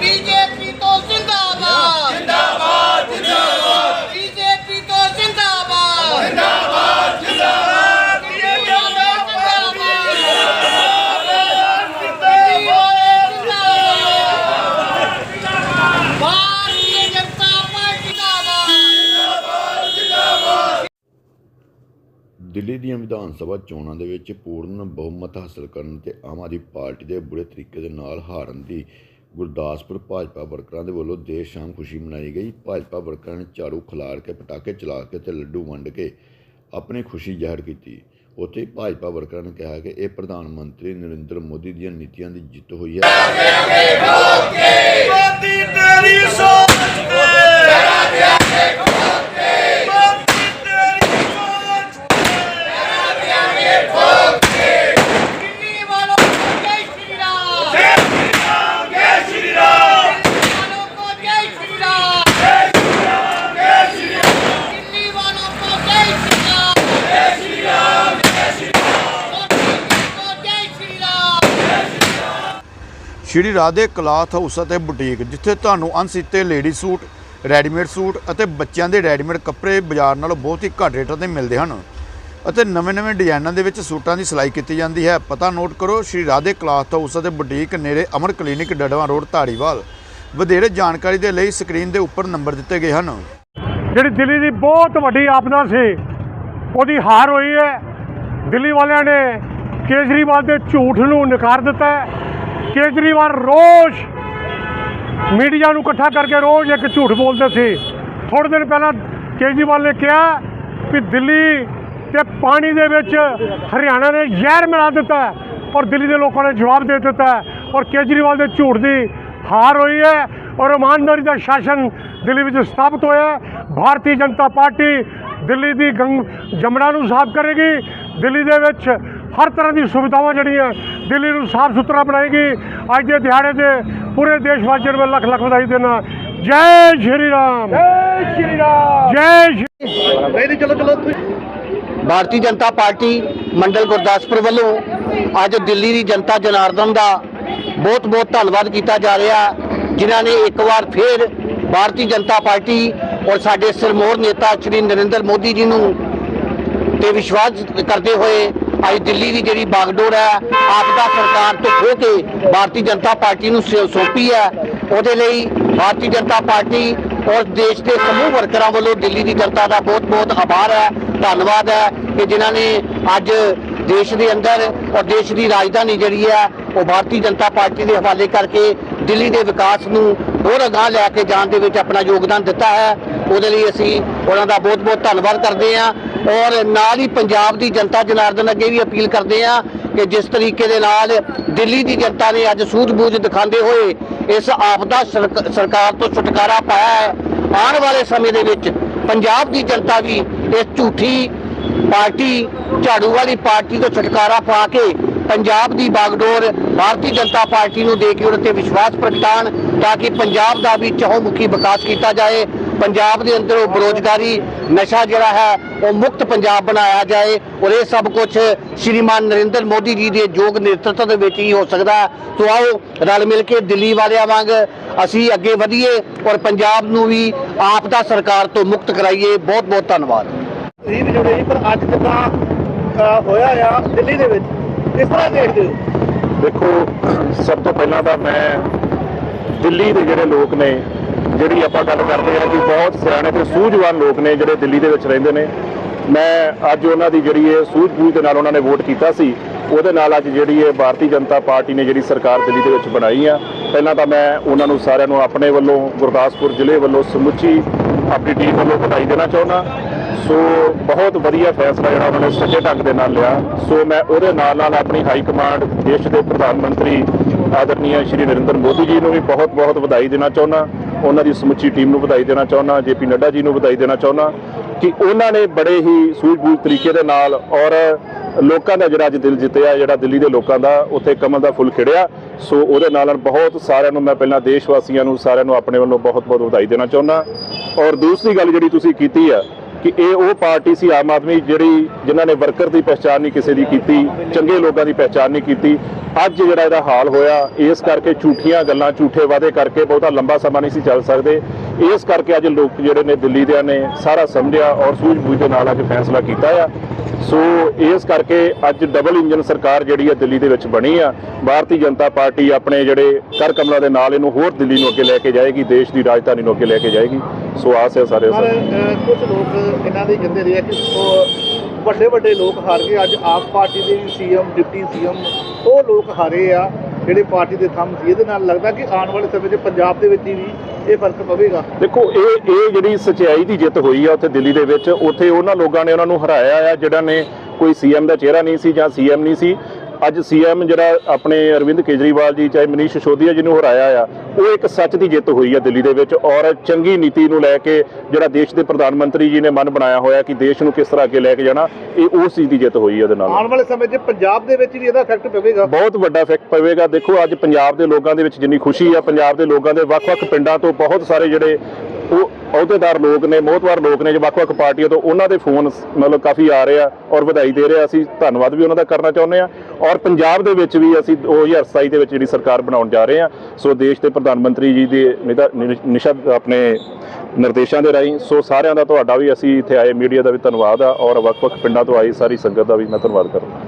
BJP ਤੋਂ ਜ਼ਿੰਦਾਬਾਦ। ਜ਼ਿੰਦਾਬਾਦ ਜ਼ਿੰਦਾਬਾਦ। ਬੀਜੇਪੀ ਤੋਂ ਜ਼ਿੰਦਾਬਾਦ। ਜ਼ਿੰਦਾਬਾਦ ਜ਼ਿੰਦਾਬਾਦ। ਬੀਜੇਪੀ ਜ਼ਿੰਦਾਬਾਦ। ਭਾਰਤੀ ਜਨਤਾ ਪਾਰਟੀ ਜ਼ਿੰਦਾਬਾਦ ਦਿੱਲੀ ਦੀਆਂ ਵਿਧਾਨ ਸਭਾ ਚੋਣਾਂ ਦੇ ਵਿੱਚ ਪੂਰਨ ਬਹੁਮਤ ਹਾਸਲ ਕਰਨ ਤੇ ਆਮ ਆਦਮੀ ਪਾਰਟੀ ਦੇ ਬੁਰੇ ਤਰੀਕੇ ਦੇ ਨਾਲ ਹਾਰਨ ਦੀ ਗੁਰਦਾਸਪੁਰ ਭਾਜਪਾ ਵਰਕਰਾਂ ਦੇ ਵੱਲੋਂ ਦੇਰ ਸ਼ਾਮ ਖੁਸ਼ੀ ਮਨਾਈ ਗਈ। ਭਾਜਪਾ ਵਰਕਰਾਂ ਨੇ ਝਾੜੂ ਖਿਲਾਰ ਕੇ, ਪਟਾਕੇ ਚਲਾ ਕੇ ਤੇ ਲੱਡੂ ਵੰਡ ਕੇ ਆਪਣੀ ਖੁਸ਼ੀ ਜ਼ਾਹਿਰ ਕੀਤੀ। ਉੱਥੇ ਭਾਜਪਾ ਵਰਕਰਾਂ ਨੇ ਕਿਹਾ ਕਿ ਇਹ ਪ੍ਰਧਾਨ ਮੰਤਰੀ ਨਰਿੰਦਰ ਮੋਦੀ ਦੀਆਂ ਨੀਤੀਆਂ ਦੀ ਜਿੱਤ ਹੋਈ ਹੈ ਮੋਦੀ ਤੇਰੀ ਸੋਚ ਤੇ ਤੇਰਾ ਦਿਆਂਗੇ ਖੋਲ ਕੇ ਮੋਦੀ ਤੇਰੀ ਸੋਚ ਦਿੱਲੀ ਵਾਲੋਂ ਕੋ ਜੈ ਸ਼੍ਰੀ ਰਾਮ ਤੇ ਜੈ ਸ਼੍ਰੀ ਰਾਮ ਜੈ ਸ਼੍ਰੀ ਰਾਮ ਦਿੱਲੀ ਵਾਲੋਂ ਕੋ ਜੈ ਸ਼੍ਰੀ ਰਾਮ ਜੈ ਸ਼੍ਰੀ ਰਾਮ ਜੈ ਸ਼੍ਰੀ ਰਾਮ ਦਿੱਲੀ ਵਾਲੋਂ ਕੋ ਜੈ ਸ਼੍ਰੀ ਰਾਮ ਜੈ ਸ਼੍ਰੀ ਰਾਮ ਜੈ ਸ਼੍ਰੀ ਮੋਦੀ ਕੋ ਜੈ ਸ਼੍ਰੀ ਰਾਮ ਸ਼੍ਰੀ ਰਾਧੇ ਕਲਾਥ ਹਾਊਸ ਅਤੇ ਬੁਟੀਕ, ਜਿੱਥੇ ਤੁਹਾਨੂੰ ਅਣਸੀਤੇ ਲੇਡੀ ਸੂਟ, ਰੈਡੀਮੇਡ ਸੂਟ ਅਤੇ ਬੱਚਿਆਂ ਦੇ ਰੈਡੀਮੇਡ ਕੱਪੜੇ ਬਾਜ਼ਾਰ ਨਾਲੋਂ ਬਹੁਤ ਹੀ ਘੱਟ ਰੇਟਾਂ ਤੇ ਮਿਲਦੇ ਹਨ ਅਤੇ ਨਵੇਂ-ਨਵੇਂ ਡਿਜ਼ਾਈਨਾਂ ਦੇ ਵਿੱਚ ਸੂਟਾਂ ਦੀ ਸਿਲਾਈ ਕੀਤੀ ਜਾਂਦੀ ਹੈ। ਪਤਾ ਨੋਟ ਕਰੋ, ਸ਼੍ਰੀ ਰਾਧੇ ਕਲਾਥ ਹਾਊਸ ਅਤੇ ਬੁਟੀਕ ਨੇੜੇ ਅਮਰ ਕਲੀਨਿਕ ਡੜਵਾ ਰੋਡ, ਧਾਰੀਵਾਲ। ਵਧੇਰੇ ਜਾਣਕਾਰੀ ਦੇ ਲਈ ਸਕਰੀਨ ਦੇ ਉੱਪਰ ਨੰਬਰ ਦਿੱਤੇ ਗਏ ਹਨ। ਜਿਹੜੀ ਦਿੱਲੀ ਦੀ ਬਹੁਤ ਵੱਡੀ ਆਪਦਾ ਸੀ, ਉਹਦੀ ਹਾਰ ਹੋਈ ਹੈ। ਦਿੱਲੀ ਵਾਲਿਆਂ ਨੇ ਕੇਜਰੀਵਾਲ ਦੇ ਝੂਠ ਨੂੰ ਨਕਾਰ ਦਿੱਤਾ ਹੈ। ਕੇਜਰੀਵਾਲ ਰੋਜ਼ ਮੀਡੀਆ ਨੂੰ ਇਕੱਠਾ ਕਰਕੇ ਰੋਜ਼ ਇੱਕ ਝੂਠ ਬੋਲਦੇ ਸੀ। ਥੋੜੇ ਦਿਨ ਪਹਿਲਾਂ ਕੇਜਰੀਵਾਲ ਨੇ ਕਿਹਾ ਕਿ ਦਿੱਲੀ ਤੇ ਪਾਣੀ ਦੇ ਵਿੱਚ ਹਰਿਆਣਾ ਨੇ ਜ਼ਹਿਰ ਮਿਲਾ ਦਿੱਤਾ ਔਰ ਦਿੱਲੀ ਦੇ ਲੋਕਾਂ ਨੇ ਜਵਾਬ ਦੇ ਦਿੱਤਾ ਔਰ ਕੇਜਰੀਵਾਲ ਦੇ ਝੂਠ ਦੀ ਹਾਰ ਹੋਈ ਹੈ ਔਰ ਇਮਾਨਦਾਰੀ ਦਾ ਸ਼ਾਸਨ ਦਿੱਲੀ ਵਿੱਚ ਸਥਾਪਿਤ ਹੋਇਆ ਭਾਰਤੀ ਜਨਤਾ ਪਾਰਟੀ ਦਿੱਲੀ ਦੀ ਗੰਗ ਜਮਨਾ ਨੂੰ ਸਾਫ਼ ਕਰੇਗੀ। ਦਿੱਲੀ ਦੇ ਵਿੱਚ ਹਰ ਤਰ੍ਹਾਂ ਦੀ ਸੁਵਿਧਾਵਾਂ ਜਿਹੜੀਆਂ ਦਿੱਲੀ ਨੂੰ ਸਾਫ਼ ਸੁਥਰਾ ਬਣਾਏਗੀ। ਅੱਜ ਦੇ ਦਿਹਾੜੇ ਤੇ ਪੂਰੇ ਦੇਸ਼ ਵਾਸੀਆਂ ਨੂੰ ਲੱਖ ਲੱਖ ਵਧਾਈ ਦੇਣਾ ਜੈ ਸ਼੍ਰੀ ਰਾਮ। ਜੈ ਸ਼੍ਰੀ ਰਾਮ। ਜੈ ਸ਼੍ਰੀ ਭਾਰਤੀ ਜਨਤਾ ਪਾਰਟੀ ਮੰਡਲ ਗੁਰਦਾਸਪੁਰ ਵੱਲੋਂ ਅੱਜ ਦਿੱਲੀ ਦੀ ਜਨਤਾ ਜਨਾਰਦਨ ਦਾ ਬਹੁਤ ਬਹੁਤ ਧੰਨਵਾਦ ਕੀਤਾ ਜਾ ਰਿਹਾ। ਜਿਨ੍ਹਾਂ ਨੇ ਇੱਕ ਵਾਰ ਫੇਰ ਭਾਰਤੀ ਜਨਤਾ ਪਾਰਟੀ ਔਰ ਸਾਡੇ ਸਿਰਮੌਰ ਨੇਤਾ ਸ਼੍ਰੀ ਨਰਿੰਦਰ ਮੋਦੀ ਜੀ ਨੂੰ ਤੇ ਵਿਸ਼ਵਾਸ ਕਰਦੇ ਹੋਏ ਅੱਜ ਦਿੱਲੀ ਦੀ ਜਿਹੜੀ ਬਾਗਡੋਰ ਹੈ, ਆਪਦਾ ਸਰਕਾਰ ਤੋਂ ਖੋ ਕੇ ਭਾਰਤੀ ਜਨਤਾ ਪਾਰਟੀ ਨੂੰ ਸੌਂਪੀ ਹੈ। ਉਹਦੇ ਲਈ ਭਾਰਤੀ ਜਨਤਾ ਪਾਰਟੀ ਔਰ ਦੇਸ਼ ਦੇ ਸਮੂਹ ਵਰਕਰਾਂ ਵੱਲੋਂ ਦਿੱਲੀ ਦੀ ਜਨਤਾ ਦਾ ਬਹੁਤ-ਬਹੁਤ ਆਭਾਰ ਹੈ, ਧੰਨਵਾਦ ਹੈ ਕਿ ਜਿਨ੍ਹਾਂ ਨੇ ਅੱਜ ਦੇਸ਼ ਦੇ ਅੰਦਰ ਔਰ ਦੇਸ਼ ਦੀ ਰਾਜਧਾਨੀ ਜਿਹੜੀ ਹੈ, ਉਹ ਭਾਰਤੀ ਜਨਤਾ ਪਾਰਟੀ ਦੇ ਹਵਾਲੇ ਕਰਕੇ ਦਿੱਲੀ ਦੇ ਵਿਕਾਸ ਨੂੰ ਹੋਰ ਅਗਾਂਹ ਲੈ ਕੇ ਜਾਣ ਦੇ ਵਿੱਚ ਆਪਣਾ ਯੋਗਦਾਨ ਦਿੱਤਾ ਹੈ। ਉਹਦੇ ਲਈ ਅਸੀਂ ਉਹਨਾਂ ਦਾ ਬਹੁਤ-ਬਹੁਤ ਧੰਨਵਾਦ ਕਰਦੇ ਹਾਂ। ਔਰ ਨਾਲ ਹੀ ਪੰਜਾਬ ਦੀ ਜਨਤਾ ਜਨਾਰਦਨ ਅੱਗੇ ਵੀ ਅਪੀਲ ਕਰਦੇ ਹਾਂ ਕਿ ਜਿਸ ਤਰੀਕੇ ਦੇ ਨਾਲ ਦਿੱਲੀ ਦੀ ਜਨਤਾ ਨੇ ਅੱਜ ਸੂਝ-ਬੂਝ ਦਿਖਾਉਂਦੇ ਹੋਏ ਇਸ ਆਪਦਾ ਸਰਕਾਰ ਤੋਂ ਛੁਟਕਾਰਾ ਪਾਇਆ ਹੈ। ਆਉਣ ਵਾਲੇ ਸਮੇਂ ਦੇ ਵਿੱਚ ਪੰਜਾਬ ਦੀ ਜਨਤਾ ਵੀ ਇਸ ਝੂਠੀ ਪਾਰਟੀ, ਝਾੜੂ ਵਾਲੀ ਪਾਰਟੀ ਤੋਂ ਛੁਟਕਾਰਾ ਪਾ ਕੇ ਪੰਜਾਬ ਦੀ ਬਾਗਡੋਰ ਭਾਰਤੀ ਜਨਤਾ ਪਾਰਟੀ ਨੂੰ ਦੇ ਕੇ ਉਹਨਾਂ ਤੇ ਵਿਸ਼ਵਾਸ ਪ੍ਰਗਟਾਉਣ ਤਾਂ ਕਿ ਪੰਜਾਬ ਦਾ ਵੀ ਚਹੁੰਮੁਖੀ ਵਿਕਾਸ ਕੀਤਾ ਜਾਏ। ਪੰਜਾਬ ਦੇ ਅੰਦਰ ਉਹ ਬੇਰੁਜ਼ਗਾਰੀ ਨਸ਼ਾ ਜਿਹੜਾ ਹੈ ਉਹ ਮੁਕਤ ਪੰਜਾਬ ਬਣਾਇਆ ਜਾਏ ਔਰ ਇਹ ਸਭ ਕੁਝ ਸ਼੍ਰੀਮਾਨ ਨਰਿੰਦਰ ਮੋਦੀ ਜੀ ਦੇ ਯੋਗ ਨੇਤਰਤਵ ਦੇ ਵਿੱਚ ਹੀ ਹੋ ਸਕਦਾ ਹੈ। ਸੋ ਆਓ ਰਲ ਮਿਲ ਕੇ ਦਿੱਲੀ ਵਾਲਿਆਂ ਵਾਂਗ ਅਸੀਂ ਅੱਗੇ ਵਧੀਏ ਔਰ ਪੰਜਾਬ ਨੂੰ ਵੀ ਆਪ ਦਾ ਸਰਕਾਰ ਤੋਂ ਮੁਕਤ ਕਰਾਈਏ। ਬਹੁਤ ਬਹੁਤ ਧੰਨਵਾਦ ਜੁੜੇ ਪਰ ਅੱਜ ਜਿੱਦਾਂ ਹੋਇਆ ਆ ਦਿੱਲੀ ਦੇ ਵਿੱਚ? ਕਿਸ ਤਰ੍ਹਾਂ ਦੇਖਦੇ ਹੋ? ਦੇਖੋ ਸਭ ਤੋਂ ਪਹਿਲਾਂ ਤਾਂ ਮੈਂ ਦਿੱਲੀ ਦੇ ਜਿਹੜੇ ਲੋਕ ਨੇ ਜਿਹੜੀ ਆਪਾਂ ਗੱਲ ਕਰਦੇ ਹਾਂ ਕਿ ਬਹੁਤ ਸਿਆਣੇ ਤੇ ਸੂਝਵਾਨ ਲੋਕ ਨੇ ਜਿਹੜੇ ਦਿੱਲੀ ਦੇ ਵਿੱਚ ਰਹਿੰਦੇ ਨੇ। ਮੈਂ ਅੱਜ ਉਹਨਾਂ ਦੀ ਜਿਹੜੀ ਇਹ ਸੂਝ-ਬੂਝ ਦੇ ਨਾਲ ਉਹਨਾਂ ਨੇ ਵੋਟ ਕੀਤਾ ਸੀ, ਉਹਦੇ ਨਾਲ ਅੱਜ ਜਿਹੜੀ ਇਹ ਭਾਰਤੀ ਜਨਤਾ ਪਾਰਟੀ ਨੇ ਜਿਹੜੀ ਸਰਕਾਰ ਦਿੱਲੀ ਦੇ ਵਿੱਚ ਬਣਾਈ ਆ। ਪਹਿਲਾਂ ਤਾਂ ਮੈਂ ਉਹਨਾਂ ਨੂੰ ਸਾਰਿਆਂ ਨੂੰ ਆਪਣੇ ਵੱਲੋਂ, ਗੁਰਦਾਸਪੁਰ ਜ਼ਿਲ੍ਹੇ ਵੱਲੋਂ ਸਮੁੱਚੀ ਆਪਣੀ ਟੀਮ ਵੱਲੋਂ ਵਧਾਈ ਦੇਣਾ ਚਾਹੁੰਦਾ। ਸੋ ਬਹੁਤ ਵਧੀਆ ਫੈਸਲਾ ਜਿਹੜਾ ਉਹਨਾਂ ਨੇ ਸੱਚੇ ਢੰਗ ਦੇ ਨਾਲ ਲਿਆ। ਸੋ ਮੈਂ ਉਹਦੇ ਨਾਲ ਨਾਲ ਆਪਣੀ ਹਾਈ ਕਮਾਂਡ ਦੇਸ਼ ਦੇ ਪ੍ਰਧਾਨ ਮੰਤਰੀ ਆਦਰਨੀय ਸ਼੍ਰੀ ਨਰਿੰਦਰ ਮੋਦੀ ਜੀ ਨੂੰ ਵੀ ਬਹੁਤ ਬਹੁਤ ਵਧਾਈ ਦੇਣਾ ਚਾਹੁੰਦਾ। ਉਹਨਾਂ ਦੀ ਸਮੁੱਚੀ ਟੀਮ ਨੂੰ ਵਧਾਈ ਦੇਣਾ ਚਾਹੁੰਦਾ, ਜੇਪੀ ਨੱਡਾ ਜੀ ਨੂੰ ਵਧਾਈ ਦੇਣਾ ਚਾਹੁੰਦਾ ਕਿ ਉਹਨਾਂ ਨੇ ਬੜੇ ਹੀ ਸੂਝ-ਬੂਝ ਤਰੀਕੇ ਦੇ ਨਾਲ ਔਰ ਲੋਕਾਂ ਦਾ ਜਿਹੜਾ ਅੱਜ ਦਿਲ ਜਿੱਤਿਆ, ਜਿਹੜਾ ਦਿੱਲੀ ਦੇ ਲੋਕਾਂ ਦਾ, ਉੱਥੇ ਕਮਲ ਦਾ ਫੁੱਲ ਖਿੜਿਆ। ਸੋ ਉਹਦੇ ਨਾਲ ਬਹੁਤ ਸਾਰਿਆਂ ਨੂੰ ਮੈਂ ਪਹਿਲਾਂ ਦੇਸ਼ ਵਾਸੀਆਂ ਨੂੰ, ਸਾਰਿਆਂ ਨੂੰ ਆਪਣੇ ਵੱਲੋਂ ਬਹੁਤ ਬਹੁਤ ਵਧਾਈ ਦੇਣਾ ਚਾਹੁੰਦਾ। ਔਰ ਦੂਸਰੀ ਗੱਲ ਜਿਹੜੀ ਤੁਸੀਂ ਕੀਤੀ ਆ ਕਿ ਇਹ ਉਹ ਪਾਰਟੀ ਸੀ ਆਮ ਆਦਮੀ ਜਿਹੜੀ ਜਿਨ੍ਹਾਂ ਨੇ ਵਰਕਰ ਦੀ ਪਛਾਣ ਨਹੀਂ ਕਿਸੇ ਦੀ ਕੀਤੀ, ਚੰਗੇ ਲੋਕਾਂ ਦੀ ਪਛਾਣ ਨਹੀਂ ਕੀਤੀ। ਅੱਜ ਜਿਹੜਾ ਇਹਦਾ ਹਾਲ ਹੋਇਆ, ਇਸ ਕਰਕੇ ਝੂਠੀਆਂ ਗੱਲਾਂ, ਝੂਠੇ ਵਾਅਦੇ ਕਰਕੇ ਬਹੁਤਾ ਲੰਬਾ ਸਮਾਂ ਨਹੀਂ ਸੀ ਚੱਲ ਸਕਦੇ। ਇਸ ਕਰਕੇ ਅੱਜ ਲੋਕ ਜਿਹੜੇ ਨੇ ਦਿੱਲੀ ਦੇ ਨੇ ਸਾਰਾ ਸਮਝਿਆ ਔਰ ਸੂਝ-ਬੂਝ ਦੇ ਨਾਲ ਅੱਜ ਫੈਸਲਾ ਕੀਤਾ ਆ। ਸੋ ਇਸ ਕਰਕੇ ਅੱਜ ਡਬਲ ਇੰਜਨ ਸਰਕਾਰ ਜਿਹੜੀ ਹੈ ਦਿੱਲੀ ਦੇ ਵਿੱਚ ਬਣੀ ਆ। ਭਾਰਤੀ ਜਨਤਾ ਪਾਰਟੀ ਆਪਣੇ ਜਿਹੜੇ ਕਰ ਕਮਲਾਂ ਦੇ ਨਾਲ ਇਹਨੂੰ ਹੋਰ ਦਿੱਲੀ ਨੂੰ ਅੱਗੇ ਲੈ ਕੇ ਜਾਏਗੀ, ਦੇਸ਼ ਦੀ ਰਾਜਧਾਨੀ ਨੂੰ ਅੱਗੇ ਲੈ ਕੇ ਜਾਏਗੀ। ਸੋ ਆਸ ਹੈ ਸਾਰੇ ਪਰ ਕੁਝ ਲੋਕ ਇਹਨਾਂ ਦੇ ਕਹਿੰਦੇ ਰਹੇ ਕਿ ਵੱਡੇ ਵੱਡੇ ਲੋਕ ਹਾਰ ਗਏ। ਅੱਜ ਆਪ ਪਾਰਟੀ ਦੇ ਸੀਐਮ ਡਿਪਟੀ ਸੀਐਮ ਉਹ ਲੋਕ ਹਾਰੇ ਆ ਜਿਹੜੇ ਪਾਰਟੀ ਦੇ ਥੰਮ ਸੀ। ਇਹਦੇ ਨਾਲ ਲੱਗਦਾ ਕਿ ਆਉਣ ਵਾਲੇ ਸਮੇਂ 'ਚ ਪੰਜਾਬ ਦੇ ਵਿੱਚ ਵੀ ਇਹ ਫ਼ਰਕ ਪਵੇਗਾ। ਦੇਖੋ ਇਹ ਇਹ ਜਿਹੜੀ ਸਚਾਈ ਦੀ ਜਿੱਤ ਹੋਈ ਆ ਉੱਥੇ ਦਿੱਲੀ ਦੇ ਵਿੱਚ ਉੱਥੇ ਉਹਨਾਂ ਲੋਕਾਂ ਨੇ ਉਹਨਾਂ ਨੂੰ ਹਰਾਇਆ ਆ ਜਿਹੜਾ ਨੇ ਕੋਈ ਸੀਐਮ ਦਾ ਚਿਹਰਾ ਨਹੀਂ ਸੀ ਜਾਂ ਸੀਐਮ ਨਹੀਂ ਸੀ। ਅੱਜ ਸੀਐਮ ਜਿਹੜਾ ਆਪਣੇ ਅਰਵਿੰਦ ਕੇਜਰੀਵਾਲ ਜੀ ਚਾਹੇ ਮਨੀਸ਼ ਸਿਸੋਦੀਆ ਜੀ ਨੂੰ ਹਰਾਇਆ ਆ ਉਹ ਇੱਕ ਸੱਚ ਦੀ ਜਿੱਤ ਹੋਈ ਆ ਦਿੱਲੀ ਦੇ ਵਿੱਚ ਔਰ ਚੰਗੀ ਨੀਤੀ ਨੂੰ ਲੈ ਕੇ ਜਿਹੜਾ ਦੇਸ਼ ਦੇ ਪ੍ਰਧਾਨ ਮੰਤਰੀ ਜੀ ਨੇ ਮਨ ਬਣਾਇਆ ਹੋਇਆ ਕਿ ਦੇਸ਼ ਨੂੰ ਕਿਸ ਤਰ੍ਹਾਂ ਅੱਗੇ ਲੈ ਕੇ ਜਾਣਾ ਇਹ ਉਸ ਚੀਜ਼ ਦੀ ਜਿੱਤ ਹੋਈ ਆ ਉਹਦੇ ਨਾਲ। ਆਉਣ ਵਾਲੇ ਸਮੇਂ 'ਚ ਪੰਜਾਬ ਦੇ ਵਿੱਚ ਵੀ ਇਹਦਾ ਇਫੈਕਟ ਪਵੇਗਾ। ਬਹੁਤ ਵੱਡਾ ਇਫੈਕਟ ਪਵੇਗਾ। ਦੇਖੋ ਅੱਜ ਪੰਜਾਬ ਦੇ ਲੋਕਾਂ ਦੇ ਵਿੱਚ ਜਿੰਨੀ ਖੁਸ਼ੀ ਆ ਪੰਜਾਬ ਦੇ ਲੋਕਾਂ ਦੇ ਵੱਖ-ਵੱਖ ਪਿੰਡਾਂ ਤੋਂ ਬਹੁਤ ਸਾਰੇ ਜਿਹੜੇ ਉਹ ਅਹੁਦੇਦਾਰ ਲੋਕ ਨੇ, ਮੋਹਤਵਾਰ ਲੋਕ ਨੇ, ਜੋ ਵੱਖ-ਵੱਖ ਪਾਰਟੀਆਂ ਤੋਂ ਉਹਨਾਂ ਦੇ ਫੋਨ ਮਤਲਬ ਕਾਫੀ ਆ ਰਹੇ ਆ ਔਰ ਵਧਾਈ ਦੇ ਰਹੇ ਆ। ਅਸੀਂ ਧੰਨਵਾਦ ਵੀ ਉਹਨਾਂ ਦਾ ਕਰਨਾ ਚਾਹੁੰਦੇ ਆ ਔਰ ਪੰਜਾਬ ਦੇ ਵਿੱਚ ਵੀ ਅਸੀਂ 2027 ਦੇ ਵਿੱਚ ਜਿਹੜੀ ਸਰਕਾਰ ਬਣਾਉਣ ਜਾ ਰਹੇ ਆ, ਸੋ ਦੇਸ਼ ਦੇ ਪ੍ਰਧਾਨ ਮੰਤਰੀ ਜੀ ਦੇ ਨਿਦਾ- ਨਿ- ਨਿਸ਼ਾ ਆਪਣੇ ਨਿਰਦੇਸ਼ਾਂ ਦੇ ਰਾਹੀਂ, ਸੋ ਸਾਰਿਆਂ ਦਾ ਤੁਹਾਡਾ ਵੀ ਅਸੀਂ ਇੱਥੇ ਆਏ, ਮੀਡੀਆ ਦਾ ਵੀ ਧੰਨਵਾਦ ਆ ਔਰ ਵੱਖ-ਵੱਖ ਪਿੰਡਾਂ ਤੋਂ ਆਈ ਸਾਰੀ ਸੰਗਤ ਦਾ ਵੀ ਮੈਂ ਧੰਨਵਾਦ ਕਰਦਾ।